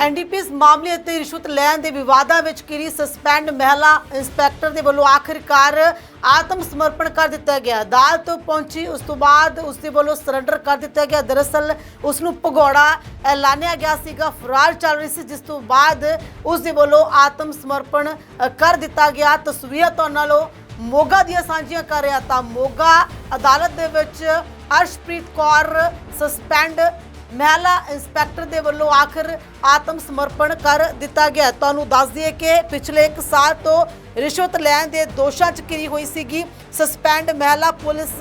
NDPS ਮਾਮਲੇ ਅਤੇ ਰਿਸ਼ਵਤ ਲੈਣ ਦੇ ਵਿਵਾਦਾਂ ਵਿੱਚ ਕਿਰੀ ਸਸਪੈਂਡ ਮਹਿਲਾ ਇੰਸਪੈਕਟਰ ਦੇ ਵੱਲੋਂ ਆਖਿਰਕਾਰ ਆਤਮ ਸਮਰਪਣ ਕਰ ਦਿੱਤਾ ਗਿਆ। ਅਦਾਲਤ ਪਹੁੰਚੀ, ਉਸ ਤੋਂ ਬਾਅਦ ਉਸ ਦੇ ਵੱਲੋਂ ਸਰੈਂਡਰ ਕਰ ਦਿੱਤਾ ਗਿਆ। ਦਰਅਸਲ ਉਸ ਨੂੰ ਭਗੌੜਾ ਐਲਾਨਿਆ ਗਿਆ ਸੀਗਾ। ਫਰਾਰ ਚੱਲ ਰਹੀ ਸੀ, ਜਿਸ ਤੋਂ ਬਾਅਦ ਉਸ ਦੇ ਵੱਲੋਂ ਆਤਮ ਸਮਰਪਣ ਕਰ ਦਿੱਤਾ ਗਿਆ। ਤਸਵੀਰਾਂ ਤੁਹਾਨੂੰ ਨਾਲੋਂ ਮੋਗਾ ਦੀਆਂ ਸਾਂਝੀਆਂ ਕਰ ਰਿਹਾ ਤਾਂ ਮੋਗਾ ਅਦਾਲਤ ਦੇ ਵਿੱਚ ਅਰਸ਼ਪ੍ਰੀਤ ਕੌਰ ਸਸਪੈਂਡ ਮਹਿਲਾ ਇੰਸਪੈਕਟਰ ਦੇ ਵੱਲੋਂ ਆਖਰ ਆਤਮ ਸਮਰਪਣ ਕਰ ਦਿੱਤਾ ਗਿਆ ਤੁਹਾਨੂੰ ਦੱਸ ਦਈਏ ਕਿ ਪਿਛਲੇ 1 ਸਾਲ ਤੋਂ ਰਿਸ਼ਵਤ ਲੈਣ ਦੇ ਦੋਸ਼ਾਂ 'ਚ ਘਿਰੀ ਹੋਈ ਸੀਗੀ ਸਸਪੈਂਡ ਮਹਿਲਾ ਪੁਲਿਸ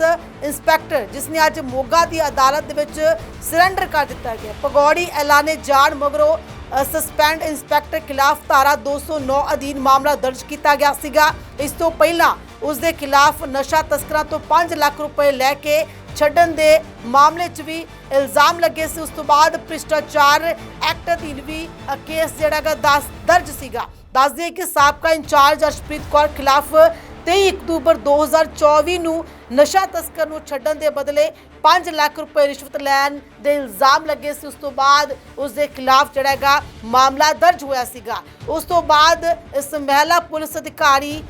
ਇੰਸਪੈਕਟਰ, ਜਿਸ ਨੇ ਅੱਜ ਮੋਗਾ ਦੀ ਅਦਾਲਤ ਦੇ ਵਿੱਚ ਸਰੈਂਡਰ ਕਰ ਦਿੱਤਾ ਗਿਆ ਪਗੌੜੀ ਐਲਾਨੇ ਜਾਣ ਮਗਰੋਂ ਸਸਪੈਂਡ ਇੰਸਪੈਕਟਰ ਖਿਲਾਫ ਧਾਰਾ 209 ਅਧੀਨ ਮਾਮਲਾ ਦਰਜ ਕੀਤਾ ਗਿਆ ਸੀਗਾ। ਇਸ ਤੋਂ ਪਹਿਲਾਂ ਉਸ ਦੇ ਖਿਲਾਫ ਨਸ਼ਾ ਤਸਕਰਾਂ ਤੋਂ 5 ਲੱਖ ਰੁਪਏ ਲੈ ਕੇ ਛੱਡਣ ਦੇ ਮਾਮਲੇ 'ਚ ਵੀ ਇਲਜ਼ਾਮ ਲੱਗੇ ਸੀ। ਉਸ ਤੋਂ ਬਾਅਦ ਭ੍ਰਿਸ਼ਟਾਚਾਰ ਐਕਟ ਅਧੀਨ ਵੀ ਕੇਸ ਜਿਹੜਾ ਦਰਜ ਸੀਗਾ। ਦੱਸ ਦਈਏ ਕਿ ਸਾਬਕਾ ਇੰਚਾਰਜ ਅਰਸ਼ਪ੍ਰੀਤ ਕੌਰ ਖਿਲਾਫ 23 ਅਕਤੂਬਰ 2024 ਨੂੰ ਨਸ਼ਾ ਤਸਕਰ ਨੂੰ ਛੱਡਣ ਦੇ ਬਦਲੇ 5 ਲੱਖ ਰੁਪਏ ਰਿਸ਼ਵਤ ਲੈਣ ਦੇ ਇਲਜ਼ਾਮ ਲੱਗੇ ਸੀ। ਉਸ ਤੋਂ ਬਾਅਦ ਉਸ ਦੇ ਖਿਲਾਫ ਜਿਹੜਾ ਹੈਗਾ ਮਾਮਲਾ ਦਰਜ ਹੋਇਆ ਸੀਗਾ। ਉਸ ਤੋਂ ਬਾਅਦ ਇਸ ਮਹਿਲਾ ਪੁਲਿਸ ਅਧਿਕਾਰੀ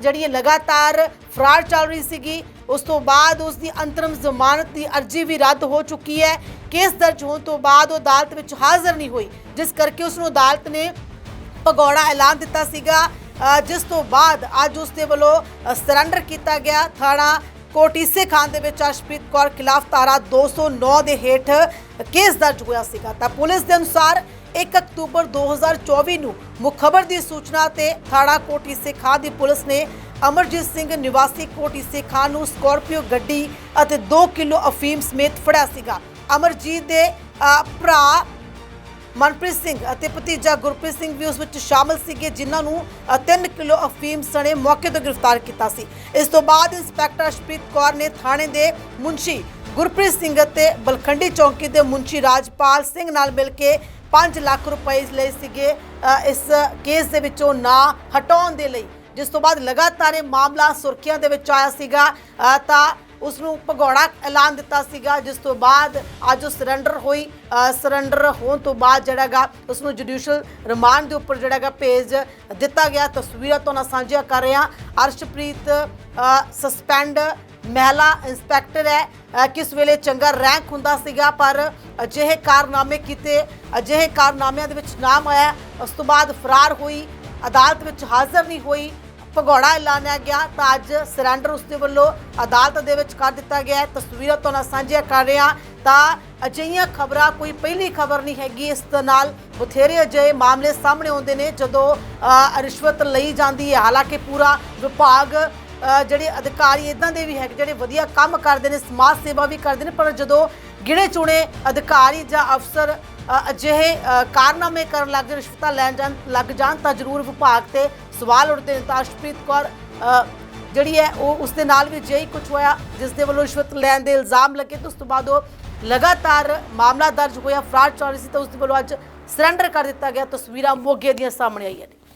ਜਿਹੜੀ ਹੈ ਲਗਾਤਾਰ ਫਰਾਰ ਚੱਲ ਰਹੀ ਸੀਗੀ, ਉਸ ਤੋਂ ਬਾਅਦ ਉਸ ਦੀ ਅੰਤਰਮ ਜ਼ਮਾਨਤ ਦੀ ਅਰਜ਼ੀ ਵੀ ਰੱਦ ਹੋ ਚੁੱਕੀ ਹੈ। ਕੇਸ ਦਰਜ ਹੋਣ ਤੋਂ ਬਾਅਦ ਉਹ ਅਦਾਲਤ ਵਿੱਚ ਹਾਜ਼ਰ ਨਹੀਂ ਹੋਈ, ਜਿਸ ਕਰਕੇ ਉਸ ਨੂੰ ਅਦਾਲਤ ਨੇ ਭਗੌੜਾ ਐਲਾਨ ਦਿੱਤਾ ਸੀਗਾ। ਜਿਸ ਤੋਂ ਬਾਅਦ ਅੱਜ ਉਸ ਦੇ ਵੱਲੋਂ ਸਰੈਂਡਰ ਕੀਤਾ ਗਿਆ। ਥਾਣਾ ਕੋਟੀਸੇ ਖਾਨ ਦੇ ਵਿੱਚ ਅਸ਼ਪ੍ਰੀਤ ਕੌਰ ਖਿਲਾਫ ਧਾਰਾ 209 ਦੇ ਹੇਠ ਕੇਸ ਦਰਜ ਹੋਇਆ ਸੀਗਾ। ਤਾਂ ਪੁਲਿਸ ਦੇ ਅਨੁਸਾਰ 1 ਅਕਤੂਬਰ 2024 ਨੂੰ ਮੁਖਬਰ ਦੀ ਸੂਚਨਾ ਤੇ ਥਾਣਾ ਕੋਟੀਸੇ ਖਾਨ ਦੀ ਪੁਲਿਸ ਨੇ ਅਮਰਜੀਤ ਸਿੰਘ ਨਿਵਾਸੀ ਕੋਟੀਸੇ ਖਾਨ ਨੂੰ ਸਕਾਰਪੀਓ ਗੱਡੀ ਅਤੇ 2 ਕਿਲੋ ਅਫੀਮ ਸਮੇਤ ਫੜਿਆ ਸੀਗਾ। ਅਮਰਜੀਤ ਦੇ ਅ, ਭਰਾ ਮਨਪ੍ਰੀਤ ਸਿੰਘ ਅਤੇ ਭਤੀਜਾ ਗੁਰਪ੍ਰੀਤ ਸਿੰਘ ਵੀ ਉਸ ਵਿੱਚ ਸ਼ਾਮਲ ਸੀਗੇ ਜਿਨ੍ਹਾਂ ਨੂੰ 3 ਕਿਲੋ ਅਫੀਮ ਸਣੇ ਮੌਕੇ ਤੋਂ ਗ੍ਰਿਫਤਾਰ ਕੀਤਾ ਸੀ। ਇਸ ਤੋਂ ਬਾਅਦ ਇੰਸਪੈਕਟਰ ਅਸ਼ਪ੍ਰੀਤ ਕੌਰ ਨੇ ਥਾਣੇ ਦੇ ਮੁੰਸ਼ੀ ਗੁਰਪ੍ਰੀਤ ਸਿੰਘ ਅਤੇ ਬਲਖੰਡੀ ਚੌਂਕੀ ਦੇ ਮੁੰਸ਼ੀ ਰਾਜਪਾਲ ਸਿੰਘ ਨਾਲ ਮਿਲ ਕੇ 5 ਲੱਖ ਰੁਪਏ ਲਏ ਸੀਗੇ। ਇਸ ਕੇਸ ਦੇ ਵਿੱਚੋਂ ਨਾ ਹਟਾਉਣ ਦੇ ਲਈ, ਜਿਸ ਤੋਂ ਬਾਅਦ ਲਗਾਤਾਰ ਇਹ ਮਾਮਲਾ ਸੁਰਖੀਆਂ ਦੇ ਵਿੱਚ ਆਇਆ ਸੀਗਾ। ਤਾਂ ਉਸ ਨੂੰ ਭਗੌੜਾ ਐਲਾਨ ਦਿੱਤਾ ਸੀਗਾ, ਜਿਸ ਤੋਂ ਬਾਅਦ ਅੱਜ ਉਹ ਸਰੈਂਡਰ ਹੋਈ। ਸਰੈਂਡਰ ਹੋਣ ਤੋਂ ਬਾਅਦ ਜਿਹੜਾਗਾ ਉਸ ਨੂੰ ਜੁਡੀਸ਼ੀਅਲ ਰਿਮਾਂਡ ਦੇ ਉੱਪਰ ਜਿਹੜਾਗਾ ਭੇਜ ਦਿੱਤਾ ਗਿਆ। ਤਸਵੀਰਾਂ ਤੋਂ ਨਾਲ ਸਾਂਝੀਆਂ ਕਰ ਰਿਹਾ। ਅਰਸ਼ਪ੍ਰੀਤ ਸਸਪੈਂਡ ਮਹਿਲਾ ਇੰਸਪੈਕਟਰ ਹੈ ਕਿਸ ਵੇਲੇ ਚੰਗਾ ਰੈਂਕ ਹੁੰਦਾ ਸੀਗਾ, ਪਰ ਅਜਿਹੇ ਕਾਰਨਾਮੇ ਕੀਤੇ, ਅਜਿਹੇ ਕਾਰਨਾਮਿਆਂ ਦੇ ਵਿੱਚ ਨਾਮ ਆਇਆ, ਉਸ ਤੋਂ ਬਾਅਦ ਫਰਾਰ ਹੋਈ, ਅਦਾਲਤ ਵਿੱਚ ਹਾਜ਼ਰ ਨਹੀਂ ਹੋਈ, ਭਗੌੜਾ ਐਲਾਨਿਆ ਗਿਆ, ਤਾਂ ਅੱਜ ਸਰੈਂਡਰ ਉਸ ਦੇ ਵੱਲੋਂ ਅਦਾਲਤ ਦੇ ਵਿੱਚ ਕਰ ਦਿੱਤਾ ਗਿਆ ਤਸਵੀਰਾਂ ਤੋਂ ਨਾਲ ਸਾਂਝੀਆਂ ਕਰ ਰਿਹਾ ਤਾਂ ਅਜਿਹੀਆਂ ਖਬਰਾਂ ਕੋਈ ਪਹਿਲੀ ਖਬਰ ਨਹੀਂ ਹੈਗੀ, ਇਸ ਦੇ ਨਾਲ ਬਥੇਰੇ ਅਜਿਹੇ ਮਾਮਲੇ ਸਾਹਮਣੇ ਆਉਂਦੇ ਨੇ, ਜਦੋਂ ਰਿਸ਼ਵਤ ਲਈ ਜਾਂਦੀ ਹੈ। ਹਾਲਾਂਕਿ ਪੂਰਾ ਵਿਭਾਗ ਜਿਹੜੇ ਅਧਿਕਾਰੀ ਇਦਾਂ ਦੇ ਵੀ ਹੈ ਜਿਹੜੇ ਵਧੀਆ ਕੰਮ ਕਰਦੇ ਨੇ, ਸਮਾਜ ਸੇਵਾ ਵੀ ਕਰਦੇ ਨੇ, ਪਰ ਜਦੋਂ ਗਿਣੇ ਚੁਣੇ ਅਧਿਕਾਰੀ ਜਾਂ ਅਫਸਰ ਅਜਿਹੇ ਕਾਰਨਾਮੇ ਕਰਨ ਲੱਗ ਜਾਣ ਰਿਸ਼ਵਤਾਂ ਲੈਣ ਜਾਣ, ਲੱਗ ਜਾਣ, ਤਾਂ ਜ਼ਰੂਰ ਵਿਭਾਗ ਤੇ ਸਵਾਲ ਉੱਠਦੇ ਨੇ। ਤਾਂ ਅਸ਼ਪ੍ਰੀਤ ਕੌਰ ਜਿਹੜੀ ਹੈ, ਉਹ ਉਸ ਦੇ ਨਾਲ ਵੀ ਜਿਹੀ ਕੁਝ ਹੋਇਆ, ਜਿਸ ਦੇ ਵੱਲੋਂ ਰਿਸ਼ਵਤ ਲੈਣ ਦੇ ਇਲਜ਼ਾਮ ਲੱਗੇ ਤੇ ਉਸ ਤੋਂ ਬਾਅਦ ਉਹ ਲਗਾਤਾਰ ਮਾਮਲਾ ਦਰਜ ਹੋਇਆ, ਫਰਾਡ ਚੱਲ ਰਹੀ ਸੀ, ਤਾਂ ਉਸ ਦੇ ਵੱਲੋਂ ਅੱਜ ਸਰੈਂਡਰ ਕਰ ਦਿੱਤਾ ਗਿਆ। ਤਸਵੀਰਾਂ ਮੋਗੇ ਦੀਆਂ ਸਾਹਮਣੇ ਆਈਆਂ ਨੇ।